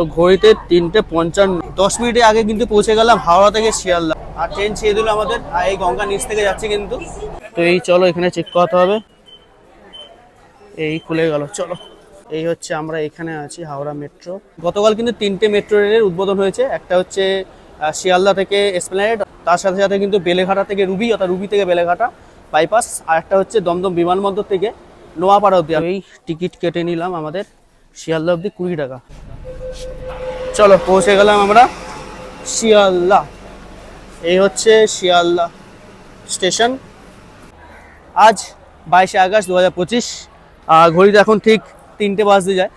তো ঘড়িতে তিনটে পঞ্চান্ন। দশ মিনিটের আগে কিন্তু পৌঁছে গেলাম হাওড়া থেকে শিয়ালদা। আর ট্রেন ছেড়ে দিল আমাদের, আর এই গঙ্গা নিচ থেকে যাচ্ছে কিন্তু। তো এই চলো, এখানে চেক করতে হবে। এই খুলে গেল, চলো। এই হচ্ছে আমরা এখানে আছি, হাওড়া মেট্রো গতকাল কিন্তু তিনটে মেট্রো রেলের উদ্বোধন হয়েছে। একটা হচ্ছে শিয়ালদা থেকে এসপ্ল্যানেড তার সাথে সাথে কিন্তু বেলেঘাটা থেকে রুবি, অর্থাৎ রুবি থেকে বেলেঘাটা বাইপাস আর একটা হচ্ছে দমদম বিমানবন্দর থেকে নোয়াপাড়া অব্দি এই টিকিট কেটে নিলাম আমাদের শিয়ালদা অব্দি কুড়ি টাকা। চলো, পৌঁছে গেলাম আমরা শিয়ালদা। এই হচ্ছে শিয়ালদা স্টেশন। আজ বাইশে আগস্ট দু হাজার পঁচিশ ঘড়িতে এখন ঠিক তিনটে বাজতে যায়।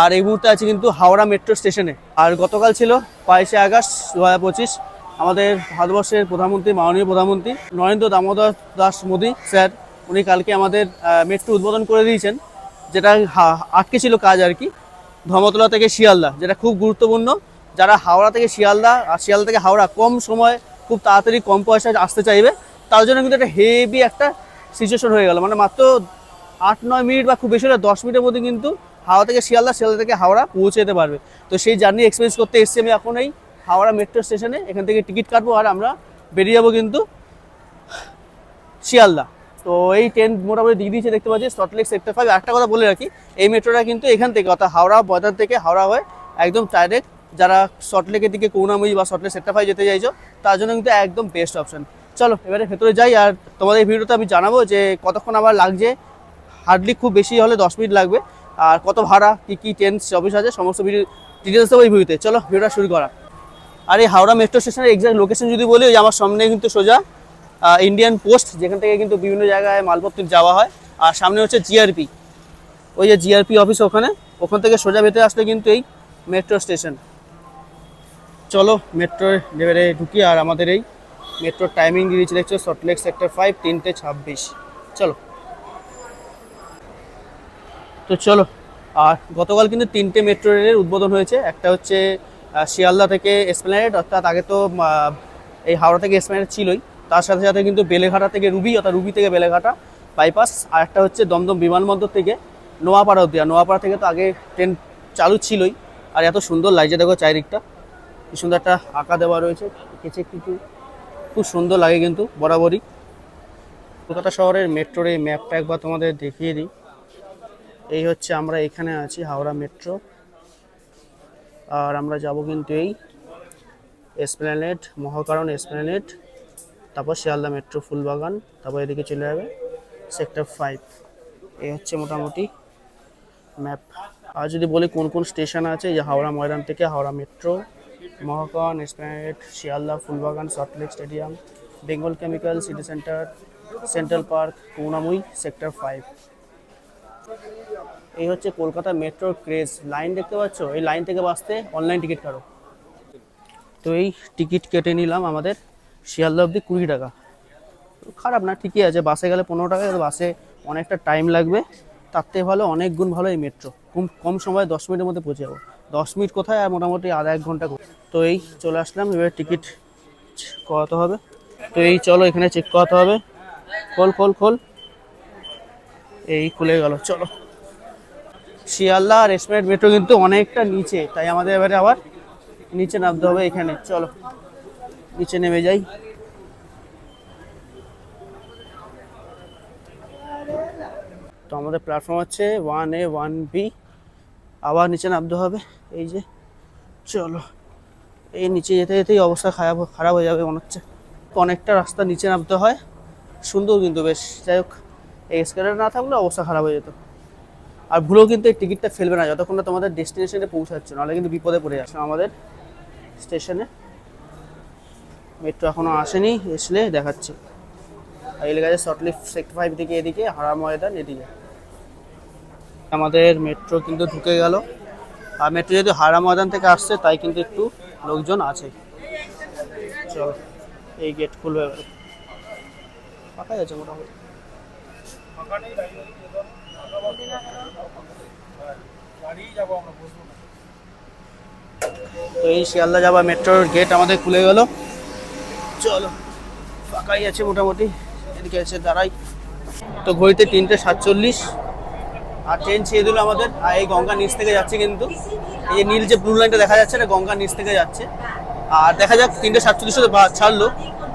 আর এই মুহূর্তে আছে কিন্তু হাওড়া মেট্রো স্টেশনে। আর গতকাল ছিল বাইশে আগস্ট দু হাজার পঁচিশ, আমাদের ভারতবর্ষের প্রধানমন্ত্রী, মাননীয় প্রধানমন্ত্রী নরেন্দ্র দামোদর দাস মোদী স্যার, উনি কালকে আমাদের মেট্রো উদ্বোধন করে দিয়েছেন, যেটা আটকে ছিল কাজ আর কি। ধর্মতলা থেকে শিয়ালদা, যেটা খুব গুরুত্বপূর্ণ। যারা হাওড়া থেকে শিয়ালদা, আর শিয়ালদা থেকে হাওড়া কম সময়, খুব তাড়াতাড়ি কম পয়সায় আসতে চাইবে, তার জন্য কিন্তু একটা হেভি একটা সিচুয়েশন হয়ে গেল। মানে মাত্র আট, নয় মিনিট বা খুব বেশি হলে দশ মিনিটের মধ্যে কিন্তু হাওড়া থেকে শিয়ালদা শিয়ালদা থেকে হাওড়া পৌঁছে যেতে পারবে। তো সেই জার্নি এক্সপিরিয়েন্স করতে এসেছি আমি এখন এই হাওড়া মেট্রো স্টেশনে এখান থেকে টিকিট কাটবো আর আমরা বেরিয়ে যাব কিন্তু শিয়ালদা। তো এই ট্রেন মোটামুটি দিক দিয়েছে দেখতে পাচ্ছি সল্টলেক সেক্টর ফাইভ একটা কথা বলে রাখি, এই মেট্রোটা কিন্তু এখান থেকে, অর্থাৎ হাওড়া বর্ডার থেকে হাওড়া হয়ে একদম ডাইরেক্ট যারা সল্টলেকের দিকে করুণাময়ী বা সল্টলেক সেক্টর ফাইভ যেতে চাইছো, তার জন্য কিন্তু একদম বেস্ট অপশন চলো, এবারে ভেতরে যাই, আর তোমাদের এই ভিডিওতে আমি জানাব যে কতক্ষণ আবার লাগছে। হার্ডলি খুব বেশি হলে দশ মিনিট লাগবে। আর কত ভাড়া, কী কী ট্রেন অফিস আছে, সমস্ত ভিডিও ডিটেলস দেবো এই ভিডিওতে। চলো, ভিডিওটা শুরু করা। আর এই হাওড়া মেট্রো স্টেশনের এক্সাক্ট লোকেশন যদি বলি, ওই আমার সামনে কিন্তু সোজা। ইন্ডিয়ান পোস্ট যেখান থেকে কিন্তু বিভিন্ন জায়গায় মালপত্র যাওয়া হয়। আর সামনে হচ্ছে জিআরপি ওই যে জিআরপি অফিস ওখানে। ওখান থেকে সোজা ভেতরে আসলে কিন্তু এই মেট্রো স্টেশন চলো মেট্রো লেভেলে ঢুকি আর আমাদের এই মেট্রোর টাইমিং দিয়ে দিয়েছে, দেখছ? সল্টলেক সেক্টর ফাইভ তিনটে ছাব্বিশ। চলো। তো চলো। আর গতকাল কিন্তু তিনটে মেট্রো রেলের উদ্বোধন হয়েছে। একটা হচ্ছে শিয়ালদা থেকে এসপ্ল্যানেড অর্থাৎ আগে তো এই হাওড়া থেকে এসপ্ল্যানেড ছিলই। তার সাথে সাথে কিন্তু বেলেঘাটা থেকে রুবি, অর্থাৎ রুবি থেকে বেলেঘাটা বাইপাস আর একটা হচ্ছে দমদম বিমানবন্দর থেকে নোয়াপাড়া অব্দি আর নোয়াপাড়া থেকে তো আগে ট্রেন চালু ছিলই, আর এত সুন্দর লাগছে, দেখো চারিদিকটা। কি সুন্দর একটা আঁকা দেওয়া রয়েছে কেচে কিছু খুব সুন্দর লাগে কিন্তু, বরাবরই। কলকাতা শহরের মেট্রোর এই ম্যাপটা একবার তোমাদের দেখিয়ে দিই। এই হচ্ছে আমরা এখানে আছি, হাওড়া মেট্রো আর আমরা যাব কিন্তু এই এসপ্ল্যানেড মহাকারণ এসপ্ল্যানেড তারপর শিয়ালদা মেট্রো ফুলবাগান, তারপর এদিকে চলে যাবে সেক্টর ফাইভ এই হচ্ছে মোটামুটি ম্যাপ আর যদি বলি কোন কোন স্টেশন আছে যে হাওড়া ময়দান থেকে Howrah metro, Mahakaran Esplanade Sealdah, Phoolbagan Salt Lake stadium, Bengal chemical, city centre, central park Karunamoyee sector five এই হচ্ছে কলকাতা মেট্রোর ক্রেজ লাইন দেখতে পাচ্ছ? এই লাইন থেকে বাসতে অনলাইন টিকিট কাটো। তো এই টিকিট কেটে নিলাম আমাদের। শিয়ালদা অবধি কুড়ি টাকা। খারাপ না, ঠিকই আছে, বাসে গেলে পনেরো টাকা বাসে অনেকটা টাইম লাগবে। তার থেকে ভালো, অনেক গুণ ভালো এই মেট্রো কম কম সময়ে দশ মিনিটের মধ্যে পৌঁছে যাব। দশ মিনিট কোথায়? আর মোটামুটি আধা এক ঘণ্টা। তো এই চলে আসলাম, এবার টিকিট করাতে হবে। তো এই চলো, এখানে চেক করাতে হবে। খোল খোল খোল। এই খুলে গেল, চলো। শিয়ালদা আর এসপ্রেট মেট্রো কিন্তু অনেকটা নিচে, তাই আমাদের এবারে আবার নিচে নামতে হবে এখানে। চলো। নিচে নেমে যাই। তো আমাদের প্ল্যাটফর্ম হচ্ছে ওয়ান এ ওয়ান বি আবার নিচে নামতে হবে। এই যে, চলো। এই নিচে যেতে যেতেই অবস্থা খারাপ খারাপ হয়ে যাবে মনে হচ্ছে। অনেকটা রাস্তা নিচে নামতে হয়। সুন্দর কিন্তু বেশ। যাই হোক, এই স্কেলার না থাকলে অবস্থা খারাপ হয়ে যেত। আর ভুলেও কিন্তু এই টিকিটটা ফেলবে না। যতক্ষণ না তোমাদের ডেস্টিনেশনে পৌঁছাচ্ছে, নাহলে কিন্তু বিপদে পড়ে যাচ্ছে আমাদের স্টেশনে মেট্রো এখনও আসেনি, এসলে দেখাচ্ছি। আর এই লেগে আছে সটলিফ সেক্টর ফাইভ থেকে এদিকে, হারা ময়দান এদিকে। আমাদের মেট্রো কিন্তু ঢুকে গেল। আর মেট্রো যেহেতু হারা ময়দান থেকে আসছে, তাই কিন্তু একটু লোকজন আছে। চল, এই গেট খুলবে ফাঁকাই মোটামুটি। তো এই শিয়ালদা যাওয়া মেট্রোর গেট আমাদের খুলে গেল। চলো, ফাঁকাই আছে মোটামুটি, এদিকে এসে দাঁড়াই। তো ঘড়িতে তিনটে সাতচল্লিশ, আর ট্রেন ছেড়ে দিল আমাদের, আর এই গঙ্গা নিচ থেকে যাচ্ছে কিন্তু। এই যে নীল যে ব্লু লাইনটা দেখা যাচ্ছে এটা গঙ্গার নিচ থেকে যাচ্ছে। আর দেখা যাক, তিনটে সাতচল্লিশে ছাড়লো।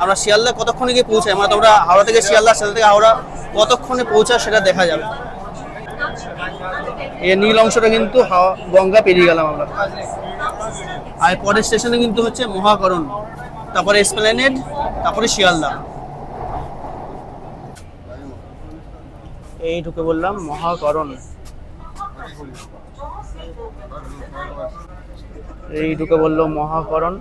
আমরা শিয়ালদা কতক্ষণে গিয়ে পৌঁছাই? মানে তোমরা হাওড়া থেকে শিয়ালদা শিয়ালদা থেকে হাওড়া কতক্ষণে পৌঁছায় সেটা দেখা যাবে। এই নীল অংশটা কিন্তু গঙ্গা পেরিয়ে গেলাম আমরা। আর পরের স্টেশনে কিন্তু হচ্ছে মহাকরণ। তারপরে এসপ্লেনেড তারপরে শিয়ালদা। এই ঢুকে বললাম, মহাকরণ। এই ঢুকে বলল মহাকরণ।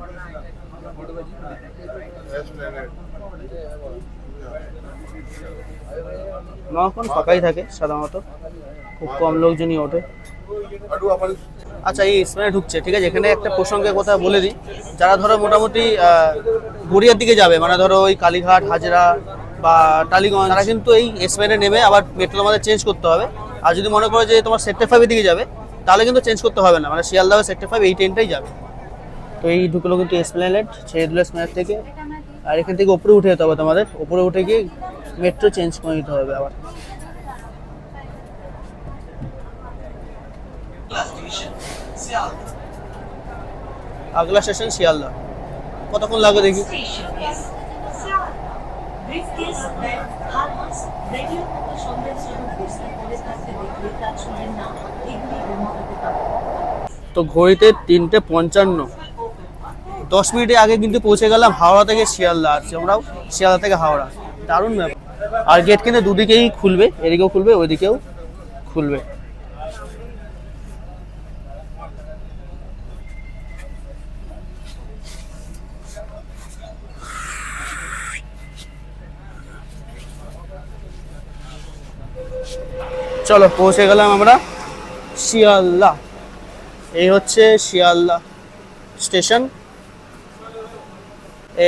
মহাকরণ ফাঁকাই থাকে সাধারণত, খুব কম লোকজনই ওঠে। আচ্ছা এই স্পেনে ঢুকছে, ঠিক আছে? এখানে একটা প্রসঙ্গে কথা বলে দিই। যারা ধরো মোটামুটি গড়িয়ার দিকে যাবে মানে ধরো ওই কালীঘাট, হাজরা বা টালিগঞ্জ, তারা কিন্তু এই স্পেনে নেমে আবার মেট্রো তোমাদের চেঞ্জ করতে হবে। আর যদি মনে করো যে তোমার সেক্টর ফাইভের দিকে যাবে, তাহলে কিন্তু চেঞ্জ করতে হবে না। মানে শিয়ালদাহ সেক্টর ফাইভ এই ট্রেনটাই যাবে। তো এই ঢুকলো কিন্তু এসপ্লেনেড ছেড়ে দিল এসপ্লেনেড থেকে। আর এখান থেকে ওপরে উঠে যেতে হবে তোমাদের। ওপরে উঠে গিয়ে মেট্রো চেঞ্জ করে নিতে হবে আবার। আগলা স্টেশন শিয়ালদা। কতক্ষণ লাগবে দেখি? তো ঘড়িতে তিনটে পঞ্চান্ন। দশ মিনিটে আগে কিন্তু পৌঁছে গেলাম হাওড়া থেকে শিয়ালদা। আর আমরাও শিয়ালদা থেকে হাওড়া। দারুণ ব্যাপার। আর গেট কিন্তু দুদিকেই খুলবে, এদিকেও খুলবে ওইদিকেও খুলবে। চলো, পৌঁছে গেলাম আমরা শিয়ালদা। এই হচ্ছে শিয়ালদা স্টেশন।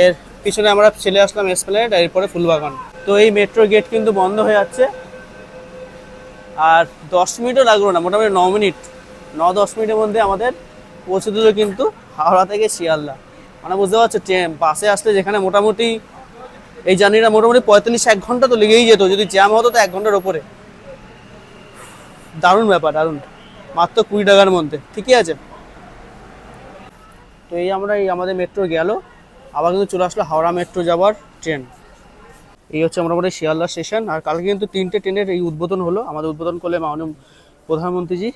এর পিছনে আমরা চলে আসলাম এসপ্লেনেড এরপরে ফুলবাগান। তো এই মেট্রো গেট কিন্তু বন্ধ হয়ে যাচ্ছে। আর দশ মিনিটও লাগল না, মোটামুটি ন মিনিট। ন, দশ মিনিটের মধ্যে আমাদের পৌঁছে দিল কিন্তু হাওড়া থেকে শিয়ালদা। মানে বুঝতে পারছ, ট্রেন, বাসে আসলে যেখানে মোটামুটি এই জার্নিটা মোটামুটি পঁয়তাল্লিশ, এক ঘণ্টা তো লেগেই যেত। যদি জ্যাম হতো তো এক ঘণ্টার ওপরে দারুণ ব্যাপার, দারুণ। মাত্র কুড়ি টাকার মধ্যে, ঠিকই আছে? তো এই আমরা এই আমাদের মেট্রো গেল, আবার কিন্তু চলে আসলো হাওড়া মেট্রো যাওয়ার ট্রেন এই হচ্ছে আমরা মোটামুটি শিয়ালদা স্টেশন আর কালকে কিন্তু তিনটে ট্রেনের এই উদ্বোধন হলো। আমাদের উদ্বোধন করলে মাননীয় প্রধানমন্ত্রীজি,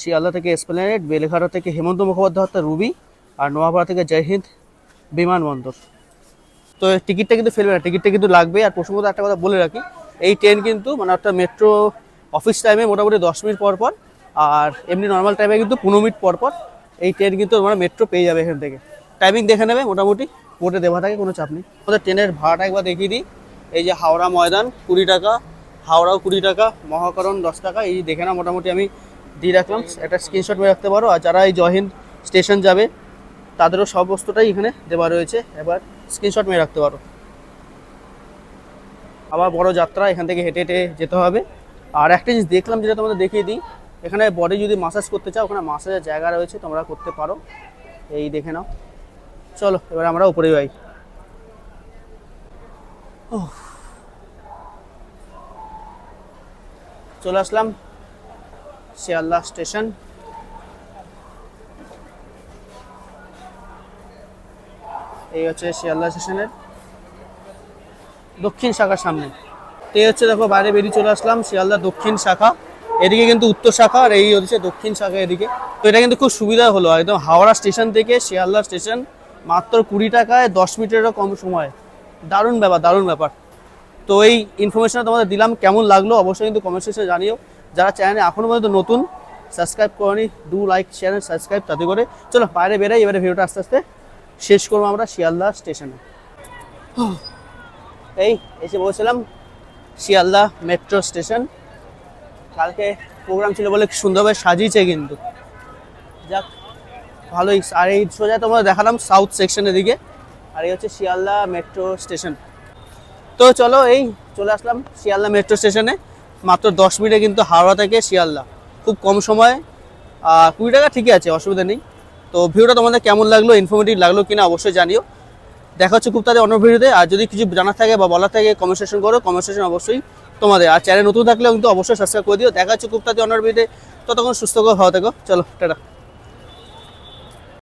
শিয়ালদা থেকে এসপ্লেনেড বেলেঘাটা থেকে হেমন্ত মুখোপাধ্যায় রুবি, আর নোয়াপাড়া থেকে জয় হিন্দ বিমানবন্দর। তো টিকিটটা কিন্তু ফেলবে না টিকিটটা কিন্তু লাগবে আর প্রসঙ্গত একটা কথা বলে রাখি, এই ট্রেন কিন্তু মানে একটা মেট্রো অফিস টাইমে মোটামুটি দশ মিনিট পর পর, আর এমনি নর্মাল টাইমে কিন্তু পনেরো মিনিট পর পর এই ট্রেন কিন্তু তোমরা মেট্রো পেয়ে যাবে এখান থেকে। টাইমিং দেখে নেবে, মোটামুটি বোর্ডে দেওয়া থাকে, কোনো চাপ নেই। আমাদের ট্রেনের ভাড়াটা একবার দেখিয়ে দিই। এই যে হাওড়া ময়দান, কুড়ি টাকা, হাওড়াও কুড়ি টাকা, মহাকরণ দশ টাকা, এই দেখে না মোটামুটি আমি দিয়ে রাখলাম। একটা স্ক্রিনশট মেরে রাখতে পারো। আর যারা এই জয়হিন্দ স্টেশন যাবে, তাদেরও সব বস্তুটাই এখানে দেওয়া রয়েছে। এবার স্ক্রিনশট মেরে রাখতে পারো। আবার বড় যাত্রা, এখান থেকে হেঁটে হেঁটে যেতে হবে। আর একটা জিনিস দেখলাম যেটা তোমাদের দেখিয়ে দিই, এখানে বডি যদি মাসাজ করতে চাও, ওখানে মাসাজের জায়গা রয়েছে, তোমরা করতে পারো। এই দেখে নাও। চলো, এবার আমরা উপরে যাই। চলে আসলাম শিয়ালদা স্টেশন। এই হচ্ছে শিয়ালদা স্টেশনের দক্ষিণ শাখার সামনে। এই হচ্ছে দেখো, বাইরে বেরিয়ে চলে আসলাম শিয়ালদা দক্ষিণ শাখা। এদিকে কিন্তু উত্তর শাখা আর এই হচ্ছে দক্ষিণ শাখা এদিকে। তো এটা কিন্তু খুব সুবিধা হলো, একদম হাওড়া স্টেশন থেকে শিয়ালদা স্টেশন মাত্র কুড়ি টাকায় দশ মিনিটেরও কম সময়। দারুণ ব্যাপার দারুণ ব্যাপার। তো এই ইনফরমেশনটা তোমাদের দিলাম, কেমন লাগল অবশ্যই কিন্তু কমেন্ট সেকশনে জানিও। যারা চ্যানেলে এখনও পর্যন্ত নতুন সাবস্ক্রাইব করনি ডু লাইক চ্যানেল সাবস্ক্রাইব তাতে করে। চলো, বাইরে বেরাই, এবারে ভিডিওটা আস্তে আস্তে শেষ করব আমরা শিয়ালদা স্টেশনে। এই, এসে বলছিলাম শিয়ালদা মেট্রো স্টেশন। কালকে প্রোগ্রাম ছিল বলে সুন্দরভাবে সাজিয়েছে কিন্তু। যাক, ভালোই। আর এই সোজা তোমরা দেখালাম সাউথ সেকশনের দিকে। আর এই হচ্ছে শিয়ালদা মেট্রো স্টেশন। তো চলো এই চলে আসলাম শিয়ালদা মেট্রো স্টেশনে। মাত্র দশ মিনিটে কিন্তু হাওড়া থেকে শিয়ালদা। খুব কম সময়ে। কুড়ি টাকা ঠিকই আছে, অসুবিধা নেই। তো ভিডিওটা তোমাদের কেমন লাগল ইনফরমেটিভ লাগল কিনা অবশ্যই জানিও। দেখা হচ্ছে খুব তাদের অন্য ভিডিওতে। আর যদি কিছু জানার থাকে বা বলার থাকে কমেন্ট সেকশন করো। কমেন্ট সেকশন অবশ্যই তোমাদের। আর চ্যানেল নতুন থাকলে কিন্তু অবশ্যই সাবস্ক্রাইব করে দিও। দেখা হচ্ছে খুব তাদের অন্য ভিডিওতে। ততক্ষণ সুস্থ করে ভালো থাকো। চলো, টাটা।